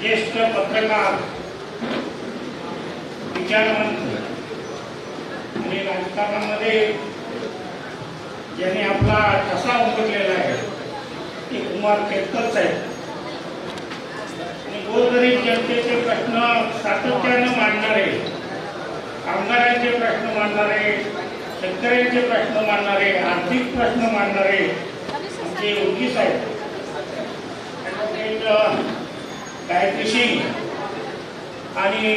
ज्येष्ठ पत्रकार विचारवंत आणि राजकारणामध्ये ज्यांनी आपला ठसा उमटलेला आहे ते कुमार केतकर आहे आणि गोरगरीब जनतेचे प्रश्न सातत्यानं मांडणारे कामगारांचे प्रश्न मांडणारे शेतकऱ्यांचे प्रश्न मांडणारे आर्थिक प्रश्न मांडणारे आमचे योगी साहेब. गायत्री सिंग आणि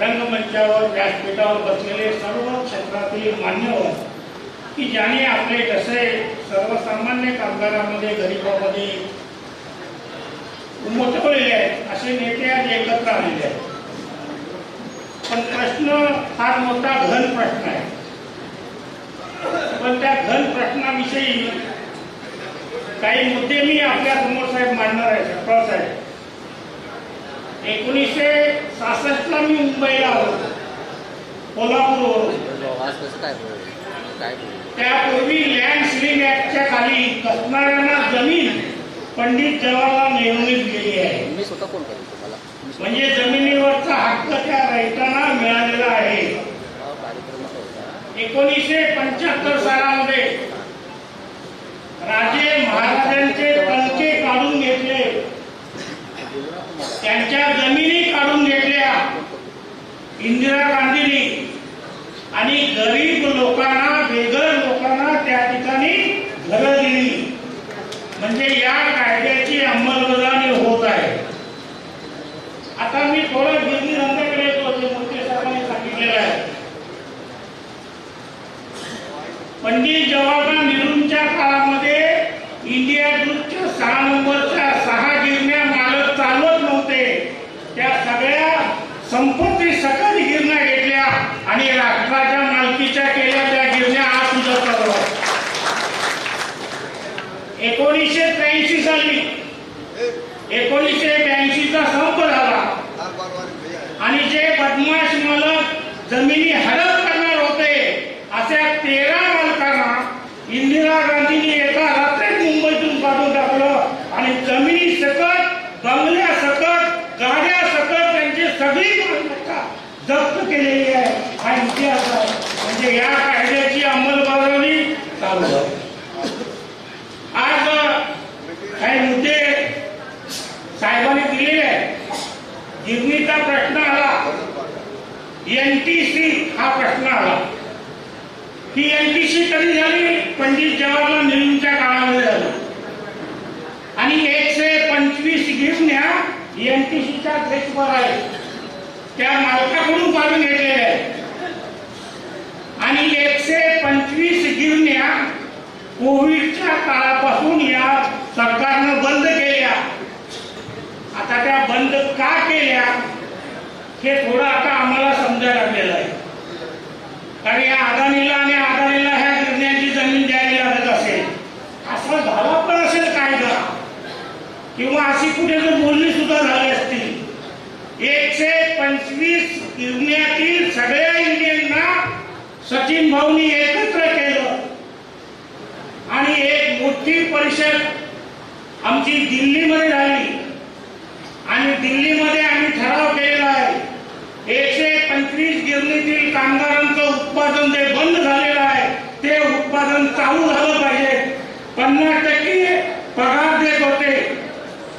रंगमंचावर व्यासपीठावर बसलेले सर्व क्षेत्रातील मान्यवर की ज्याने आपले जसे सर्वसामान्य कामगारांमध्ये गरीबामध्ये उमटवलेले आहेत असे नेते आज एकत्र आलेले आहेत. पण प्रश्न फार मोठा घन प्रश्न आहे. पण त्या घन प्रश्नाविषयी काही मुद्दे मी आपल्यासमोर साहेब मांडणार आहे सप्रा साहेब एकोणीसशे सहासष्टला मी मुंबईला आलो कोल्हापूरवरून. त्यापूर्वी लँड स्लिंग ऍक्टच्या खाली कसणाऱ्यांना जमीन पंडित जवाहरलाल नेहरूनीच गेली आहे. मी स्वतः कोण करेल म्हणजे जमिनीवरचा हक्क त्या रहितांना मिळालेला आहे. एकोणीसशे पंच्याहत्तर सालामध्ये राजे महाराजांचे तणके काढून घेतले त्यांच्या जमिनी काढून घेतल्या. इंदिरा गांधी आणि गरीब लोकांना बेघर लोकांना त्या ठिकाणी घरं दिली म्हणजे या कायद्याची अंमलबजावणी होत आहे आता मी थोडं गिरणी रंगाकडे येतो जे मोठे साहेबांनी सांगितलेलं आहे पंडित जवाहरलाल नेहरूंच्या काळामध्ये इंडिया ग्रुपच्या सहा नंबरच्या सहा गिरण्या मालक चालवत नव्हते त्या सगळ्या संपत्ती सकल गिरण्या घेतल्या आणि राष्ट्राच्या मालकीच्या केल्या त्या गिरण्या आज सुद्धा चालवत एकोणीसशे त्र्याऐंशी साली एकोणीसशे ब्याऐंशीचा संप झाला. आणि जे बदमाश मालक जमिनी हडप करणार होते अशा तेरा मालकांना इंदिरा गांधींनी एका रात्रीत मुंबईतून काढून टाकलं. आणि जमिनी सकट बंगल्या सकट गाड्या सकट त्यांची सगळी मालमत्ता जप्त केलेली आहे. हा इतिहास आहे. म्हणजे या कायद्याची अंमलबजावणी चालू आहे आज काही मुद्दे साहेबांनी दिलेले आहेत गिरणीचा प्रश्न आला. एनटीसी हा प्रश्न आला. ही एनटीसी कधी झाली? पंडित जवाहरलाल नेहरूंच्या काळामध्ये झाली. आणि एकशे पंचवीस गिरण्या एनटीसीच्या अध्यक्षवर आहे त्या मालकाकडून काढून घेतलेल्या आहेत. आणि एकशे पंचवीस गिरण्या कोविडच्या काळापासून या सरकारनं बंद केल्या. आता त्या बंद का केल्या हे थोडं आता आम्हाला समजायला लागलेलं आहे. कारण या अदानीला आणि अदानीला ह्या निर्णयाची जमीन द्यावी लागत असेल असं झाला पण असेल कायदा. किंवा अशी कुठे जर बोलणी सुद्धा झाली असती. एकशे पंचवीस निर्णयातील सगळ्या इंडियनना सचिन भाऊनी एकत्र केलं. आणि एक मोठी परिषद आमची दिल्लीमध्ये झाली आणि दिल्लीमध्ये आम्ही ठराव केलेला आहे. एकशे पंचवीस गिरणीतील कामगारांचं उत्पादन जे बंद झालेलं आहे ते उत्पादन चालू झालं पाहिजे. पन्नास टक्के पगार देत होते.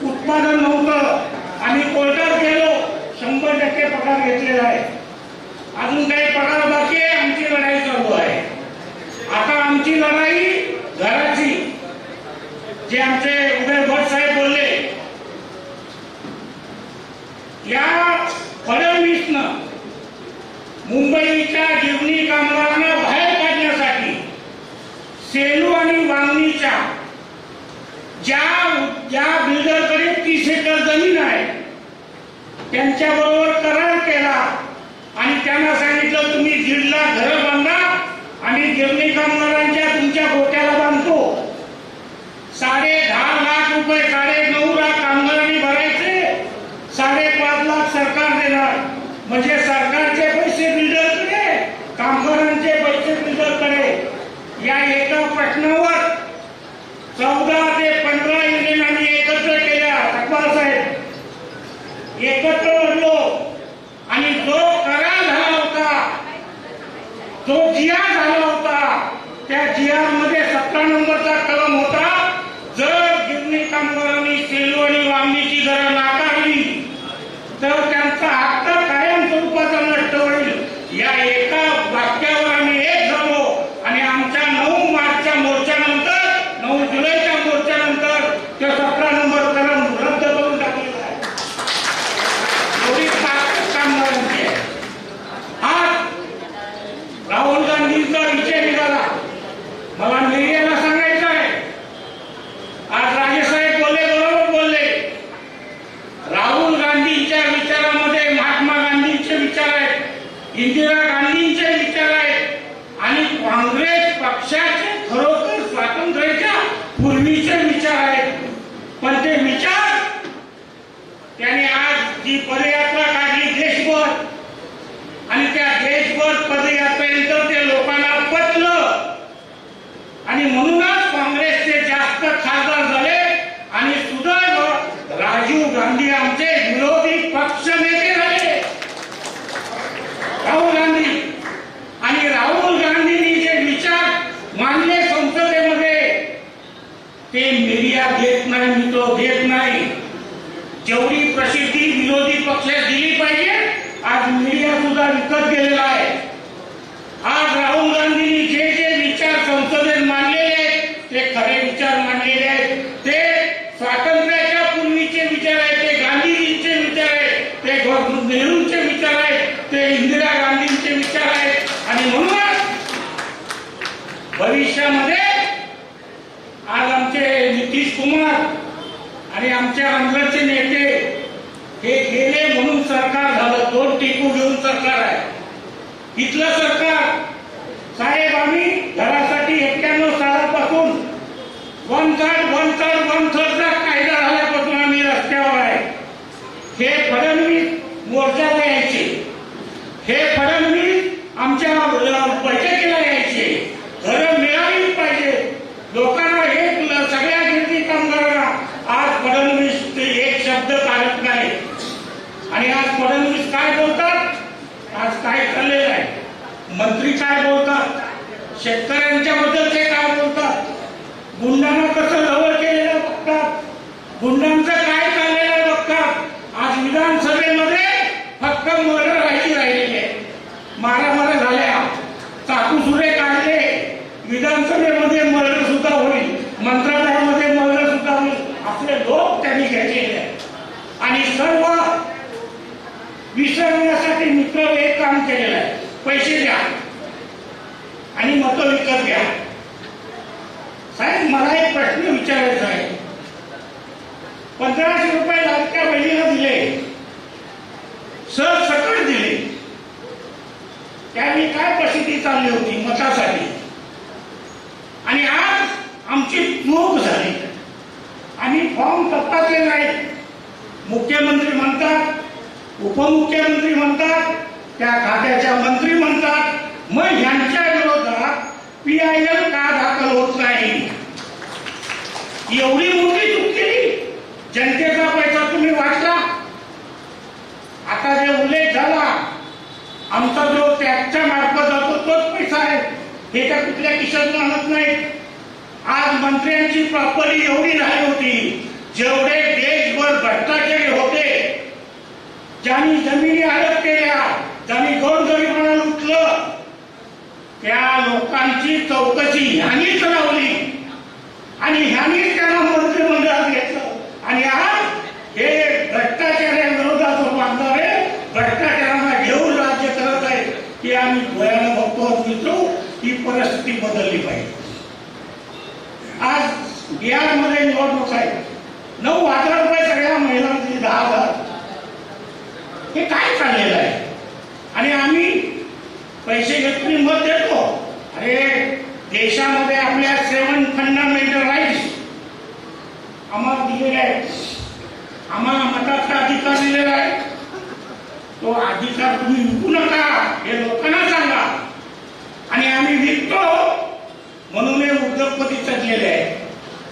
उत्पादन नव्हतं. आम्ही कोर्टात गेलो शंभर टक्के पगार घेतलेला आहे. अजून काही पगार बाकी आहे आमची लढाई चालू आहे. आता आमची लढाई घराची. जे आमचे उदय बोलले या फडणवीसनं मुंबईच्या जीवनी कामगारांना बाहेर काढण्यासाठी सेलू आणि वांगणीच्या ज्या ज्या बिल्डरकडे तीस एकर जमीन आहे त्यांच्याबरोबर करार केला आणि त्यांना सांगितलं तुम्ही दीड लाख घरं बांधा आणि गिरणी कामगारांच्या तुमच्या गोट्याला बांधतो. साडे दहा लाख रुपये साडे नऊ लाख कामगारांनी भरायचे साडेपाच लाख सरकार देणार म्हणजे सरकारचे पैसे बिल्डरकडे कामगारांचे पैसे बिल्डरकडे या एका प्रश्नावर चौदा ते पंधरा युनियन आम्ही एकत्र केल्या अकबर साहेब एकत्र लढलो आणि जो करार झाला होता जो जिया झाला होता त्या जिया सतरा नंबरचा कलम होता जर गिरणी कामगारांनी सेलू आणि वामणीची घरं नाकारली तर त्यांचा हक्क कायम स्वरूपाचा नष्ट होईल या एका वाक्यावर आम्ही एक झालो आणि आमच्या नऊ मार्चच्या मोर्चानंतर नऊ जुलैच्या मोर्चानंतर ते सतरा नंबर कलम रद्द करून टाकलेला आहे एवढी ताकद कामगारांची आहे आज राहुल गांधींचा विषय निघाला मला मीडियाला सांगायचं आहे आज राजेसाहेब बोलले बरोबर बोलले राहुल गांधींच्या विचारामध्ये महात्मा गांधींचे विचार आहेत इंदिरा गांधींचे विचार आहेत आणि काँग्रेस पक्षाचे खरोखर स्वातंत्र्याच्या पूर्वीचे विचार आहेत पण ते विचार त्याने आज जी पदयात्रा काढली देशभर आणि त्या देशभर पदयात्रेनंतर ते लोकांना पटलं आणि म्हणूनच काँग्रेसचे जास्त खासदार झाले आणि सुदैव राजीव गांधी आमचे विरोधी पक्ष नेते झाले राहुल गांधी आणि राहुल गांधींनी जे विचार मांडले संसदेमध्ये ते मीडिया देत नाही मित्र देत नाही जेवढी प्रसिद्धी विरोधी पक्षात दिली पाहिजे आज मीडिया सुद्धा विकत गेलेला आहे आज राहुल गांधींनी जे जे विचार संसदेत मांडलेले आहेत ते खरे विचार मांडलेले आहेत ते स्वातंत्र्याच्या पूर्वीचे विचार आहेत ते गांधीजींचे विचार आहेत ते गो- नेहरूंचे विचार आहेत ते इंदिरा गांधींचे विचार आहेत. आणि म्हणूनच भविष्यामध्ये आज आमचे नितीश कुमार आणि आमचे आंध्रचे नेते हे गेले म्हणून सरकार झालं दोन टिकू घेऊन सरकार आहे. इथलं सरकार साहेब आम्ही घरासाठी एक्क्याण्णव सालापासून वन थर्ड वन थर्ड वन थर्डचा कायदा झाल्यापासून आम्ही रस्त्यावर आहे. हे फडणवीस मोर्चाला यायचे हे फडणवीस आमच्या अ, बैठकीला यायचे घरं मिळालीच पाहिजे लोकांना हे ल- सगळ्या गिरणी कामगारांना आज फडणवीस ते एक शब्द काढत नाही आणि आज फडणवीस काय बोलतात? आज काय चाललेलं आहे? मंत्री काय बोलतात? शेतकऱ्यांच्या बद्दल ते काय बोलतात? गुंडांना कसं जवळ केलेलं बघतात? गुंडांना काय चाललेलं बघतात आज विधानसभेमध्ये फक्त मर्डर व्हायची राहिलेली आहे मारामाऱ्या झाल्या चाकू सुरे काढले विधानसभेमध्ये मर्डर सुद्धा होईल मंत्रालयामध्ये मर्डर सुद्धा होईल आपले लोक त्यांनी घेतलेले आहेत आणि सर्व विसरण्यासाठी मित्र एक काम केलेलं आहे पैसे द्या आणि विकत घ्या. साहेब मला एक प्रश्न विचारायचा आहे. पंधराशे रुपये लाडक्या बहिणीला दिले. सर सकट दिले. त्यावेळी काय प्रसिद्धी चालली होती मतासाठी? आणि आज आमची चूक झाली. आणि फॉर्म तपासले नाहीत मुख्यमंत्री म्हणतात उपमुख्यमंत्री म्हणतात त्या खात्याच्या मंत्री म्हणतात. मग यांच्या पीआयएल का दाखल होत नाही? एवढी मोठी चूक केली? जनतेचा पैसा तुम्ही वाचला? आता जे उल्लेख झाला आमचा जो टॅक्सच्या मार्फत जातो तोच पैसा आहे. हे त्या कुठल्या किशोर म्हणत नाही आज मंत्र्यांची प्रॉपर्टी एवढी राहिली होती जेवढे देशभर भ्रष्टाचारी होते ज्यांनी जमिनी हडप केल्या ज्यांनी गोड त्या लोकांची चौकशी ह्यांनीच लावली आणि ह्यांनीच त्यांना मंत्रिमंडळात घेतलं आणि आज हे भ्रष्टाचाराविरोधात जो बांधणारे भ्रष्टाचारांना घेऊन राज्य करत आहे की आम्ही डोळ्यानं बघतो मित्र ही परिस्थिती बदलली पाहिजे. आज बिहारमध्ये निवडणूक आहे. नऊ हजार रुपये सगळ्या महिलांची दहा हजार. हे काय चाललेलं आहे? आणि आम्ही पैसे घेतो मी मत देतो. अरे देशामध्ये आपल्या सेवन फंडामेंटल राईट्स आम्हाला दिलेले आहेत. आम्हाला मताचा अधिकार दिलेला आहे. तो अधिकार तुम्ही विकू नका हे लोकांना सांगा. आणि आम्ही विकतो म्हणून हे उद्योगपती चढलेले आहे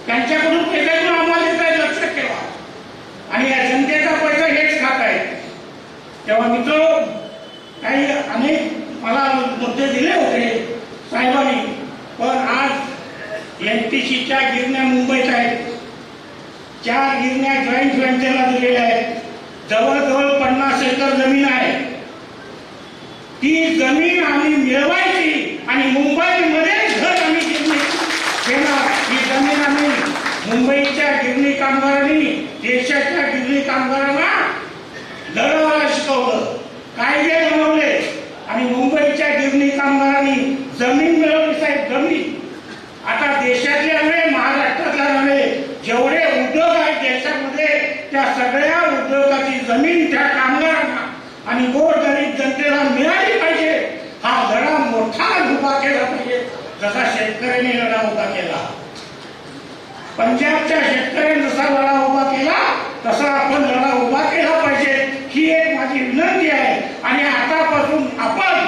त्यांच्याकडून त्याच्यातून आम्हाला देत लक्षात ठेवा. आणि या जनतेचा पैसा हेच खात आहे तेव्हा मित्र चार गिरण्या मुंबईत आहेत. चार गिरण्या जॉईंट व्हेंचरला दिलेल्या आहेत. जवळजवळ पन्नास एकर जमीन आहे. ती जमीन आम्ही मिळवायची आणि मुंबईमध्ये घर आम्ही गिरणी घेणार. ही जमीन आम्ही मुंबईच्या गिरणी कामगारांनी देशाच्या गिरणी कामगारांना लढवायला शिकवलं. कायदे बनवले. आणि मुंबईच्या गिरणी कामगारांनी जमीन मिळवली साहेब जमीन. आता देशातले जेवढे उद्योग आहेत देशामध्ये त्या सगळ्या उद्योगाची जमीन त्या कामगारांना आणि गोरगरीब जनतेला मिळाली पाहिजे. हा लढा मोठा उभा केला पाहिजे जसा शेतकऱ्यांनी लढा उभा केला. पंजाबच्या शेतकऱ्यांनी जसा लढा उभा केला तसा आपण लढा उभा केला पाहिजे. ही एक माझी विनंती आहे. आणि आतापासून आपण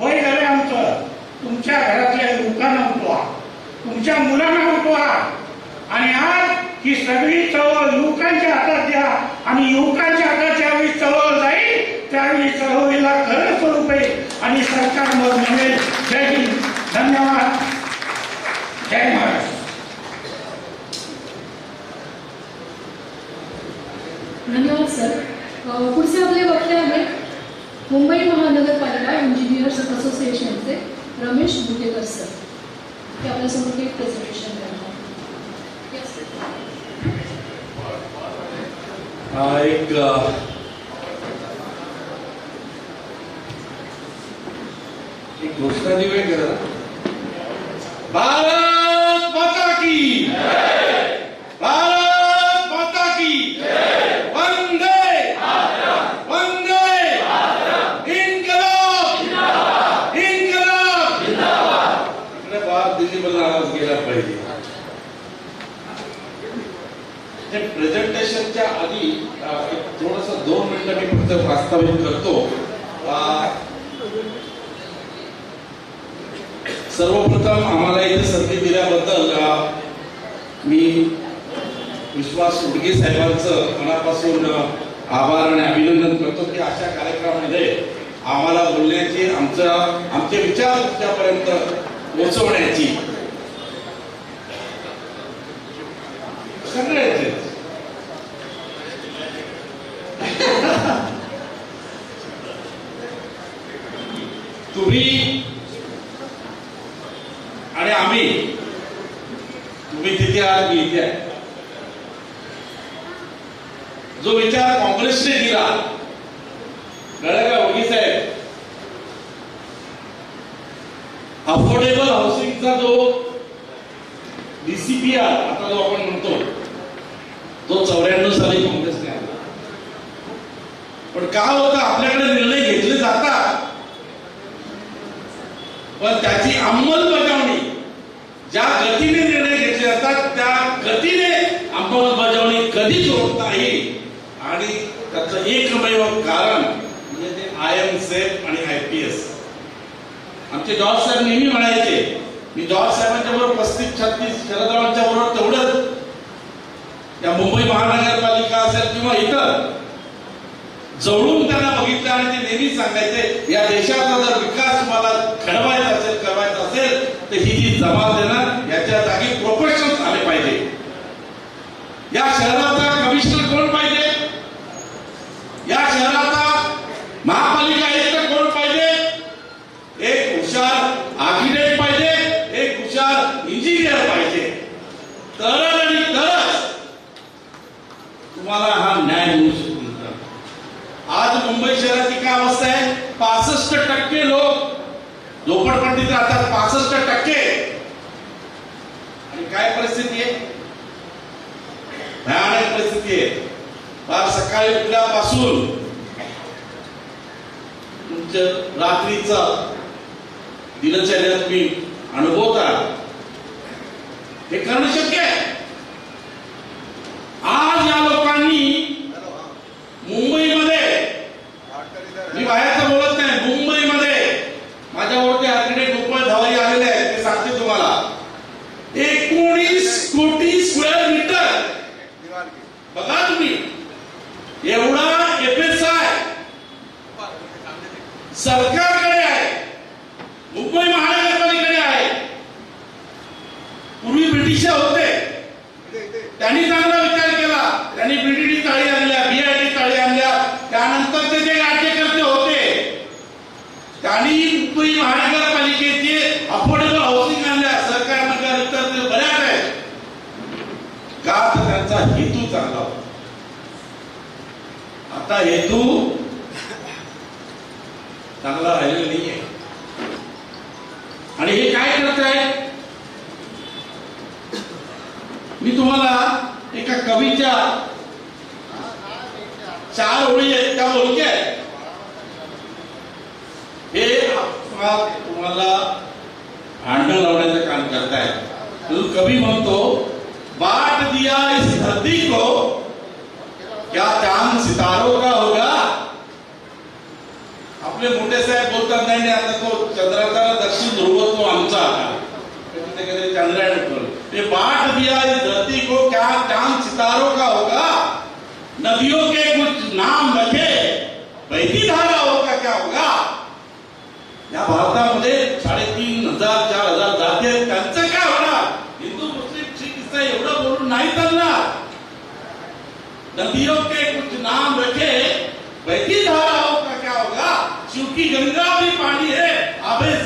वय झालं आमचं. तुमच्या घरातल्या लोकांना उठवा. तुमच्या मुलांना उठवा. आणि आज ही सगळी चळवळ युवकांच्या हातात द्या आणि युवकांच्या हातात ज्यावेळी चळवळ जाईल त्यावेळी चळवळीला खरं स्वरूप आहे. आणि सरकार मग म्हणेल जय हिंद धन्यवाद. जय महाराष्ट्र. धन्यवाद सर. पुढचे आपले वक्ते आहेत मुंबई महानगरपालिका इंजिनियर्स असोसिएशनचे रमेश बुटेकर सर. ते आपल्यासमोर एक प्रेझेंटेशन करणार एक अ, एक घोषणा दिवे करा भारत माता की फक्त प्रस्तावित करतो. सर्वप्रथम आम्हाला इथे संधी दिल्याबद्दल मी विश्वास उडगे साहेबांचं मनापासून आभार आणि अभिनंदन करतो की अशा कार्यक्रमामध्ये आम्हाला बोलण्याची आमचा आमचे विचार तुमच्यापर्यंत पोहोचवण्याची सगळ्याचे तुम्ही आणि आम्ही तुम्ही तिथे आहात मी इथे आहे जो विचार काँग्रेसने दिला. कळलं साहेब. अफोर्डेबल हाऊसिंगचा जो डीसीपीआर आता जो आपण म्हणतो तो चौऱ्याण्णव साली काँग्रेसने आला पण काय होतं? आपल्याकडे निर्णय घेतले जातात. पण त्याची अंमलबजावणी ज्या गतीने निर्णय घेतले जातात त्या गतीने अंमलबजावणी कधीच होत नाही आणि त्याचं एकमेव कारण म्हणजे ते आय एम सेफ आणि आय पी एस. आमचे जॉर्ज साहेब नेहमी म्हणायचे मी जॉर्ज साहेबांच्या बरोबर पस्तीस छत्तीस शरदरावांच्या बरोबर तेवढंच. त्या मुंबई महानगरपालिका असेल किंवा इतर. जवळून त्यांना बघितलं आणि ते नेहमी सांगायचे या देशाचा जर विकास मला घडवायचा असेल करायचा असेल तर ही जी जमात देणार याच्या जागी प्रोफेशनल आले पाहिजे. या शहरात कमिशनर कोण पाहिजे या शहराचा महापालिका आयुक्त कोण पाहिजे एक हुशार आर्किटेक्ट पाहिजे एक हुशार इंजिनियर पाहिजे तरच आणि तरच तुम्हाला हा न्याय मिळू शकतो आज मुंबई शहराची काय अवस्था आहे पासष्ट टक्के लोक राहतात पासष्ट टक्के. आणि काय परिस्थिती आहे? भयानक परिस्थिती आहे. फार सकाळी उठल्यापासून तुमचं रात्रीचा दिनचर्या तुम्ही अनुभवता हे करणं शक्य आहे. हा या लोकांनी तुम्ही एवढा एफ एस आय सरकारकडे आहे मुंबई महानगरपालिकेकडे आहे पूर्वी ब्रिटिश होते त्यांनी चांगला विचार केला त्यांनी बीडीडी चाळी आणल्या बीआयडी चाळी आणल्या त्यानंतर ते जे राज्यकर्ते होते त्यांनी मुंबई महानगरपालिकेचे अफोर्डेबल हाऊसिंग आणल्या सरकार नगर इतर ते बऱ्याच आहेत का तर त्यांचा हेतू चांगला होता आता हेतू चांगला राहिलेला नाहीये. आणि हे काय करत आहे मी तुम्हाला एका कवीच्या चार ओळी आहेत त्या ओळखी आहेत. हे तुम्हाला भांडण लावण्याचं काम करतायत. तो कवी म्हणतो बाट दिया इस धरती को क्या चांद सितारों का होगा आपले मोठे साहेब बोलतात नाही नाही, आता तो चंद्राचा दक्षिण ध्रुव तो आमचा आता. चंद्रायण ये बाट दिया इस धरती को क्या चांद सितारों का होगा? नदियों के कुछ नाम रखे बहती धाराओं का क्या होगा? या भारतामध्ये साडेतीन हजार चार हजार जाती आहेत. त्यांचं काय होणार? हिंदू मुस्लिम शीख इसाई एवढं बोलून नाही चालणार. नदियों के कुछ नाम रखे आबे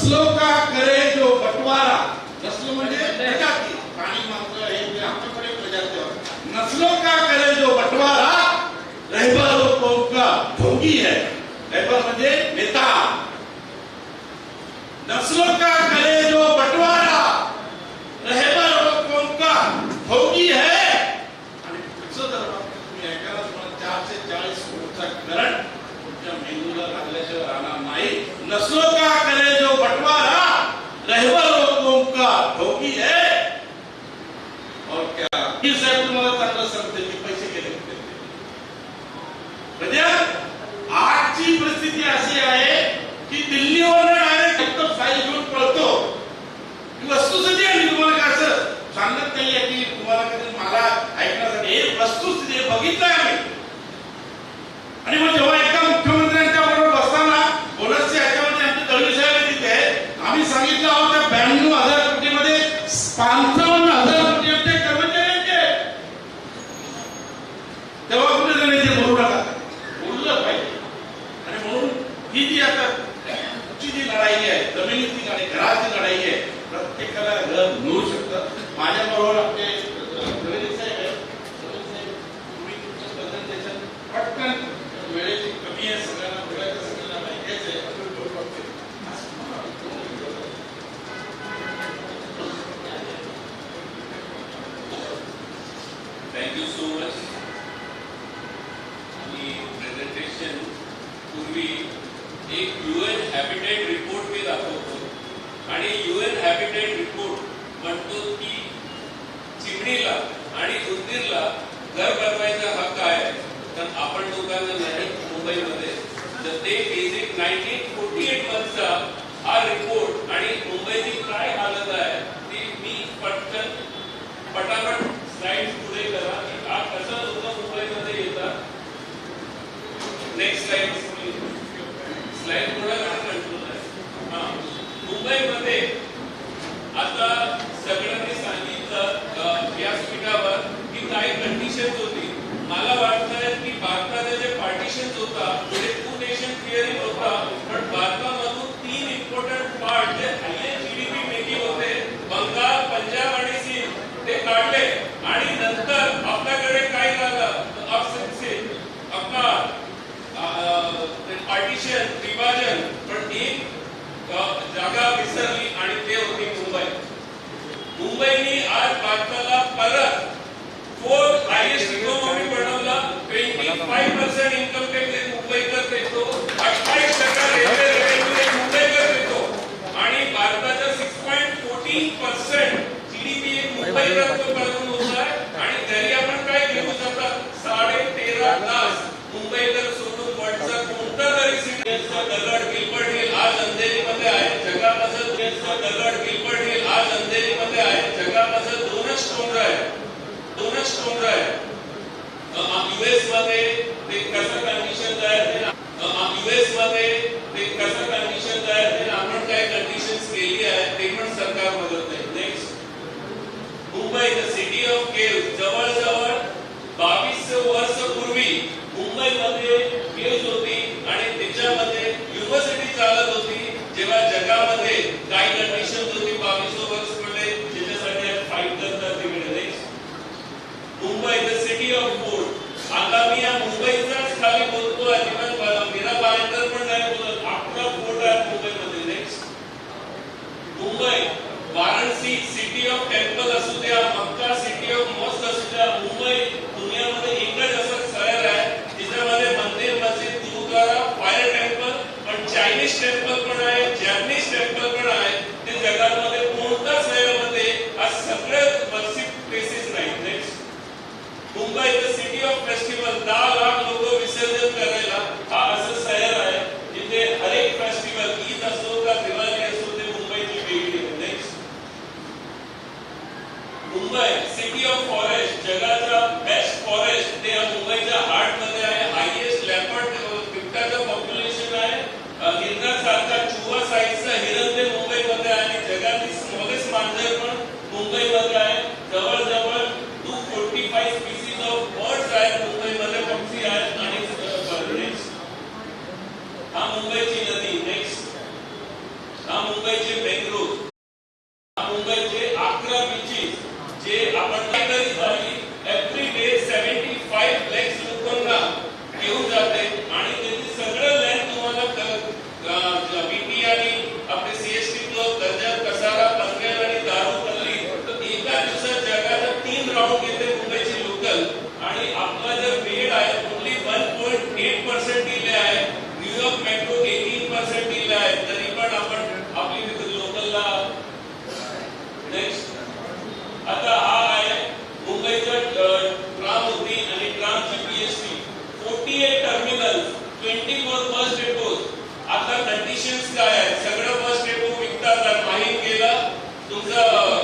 नस्लों का करे जो बंटवारा नस्ल म्हणजे प्रजाती प्राणी मात्र हे जे आमच्याकडे प्रजाती आहेत. नस्लों का करे जो बंटवारा रहबर और कौम का ढोंगी है रहबर म्हणजे नेता नस्लों का करे जो बंटवारा रहबर और कौम का ढोंगी है आणि पुढचं जर तुम्ही ऐकायला तुम्हाला चारशे चाळीस कोटचा करंट तुमच्या मेंदूला लागल्याशिवाय राहणार नाही नस्लों का करे जो बंटवारा रहबर और कौम का ढोंगी है और क्या ही साहेब तुम्हाला चांगलं सांगते की पैसे गेले कुठे म्हणजे आजची परिस्थिती अशी आहे की दिल्लीवर डायरेक्ट फक्त फाईल घेऊन पळतो. ही वस्तुस्थिती आणि तुम्हाला काय असं सांगत नाहीये की तुम्हाला कधी मला ऐकण्यासाठी हे वस्तुस्थिती बघितलं भारताला परत फोर्थ हायेस्ट इकॉनॉमी बनवला twenty five percent income tax एक मुंबईकर देतो अठ्ठावीस टक्का रेल्वे रेव्हेन्यू एक मुंबईकर देतो आणि भारताचा six point fourteen percent GDP एक मुंबईकर करून होत आहे. आणि तरी आपण काय घेऊ शकतात साडे तेरा तास मुंबईकर सोडून वर्ल्डचा कोणता तरी सिटी दगड गिलबर्ट हिल आज अंधेरीमध्ये आहे जगापासून दगड गिलबर्ट हिल आज अंधेरीमध्ये आहे जगापासून दोनच डोंगर आहे दोनच डोंगर आहे युएसमध्ये ते कसं कंडिशन तयार केलं युएसमध्ये ते कसं कंडिशन तयार केलं आपण काय कंडिशन केली आहे ते पण सरकार बदलत नाही next Mumbai the city of cave जवळजवळ मॉस्क असू જે આપણને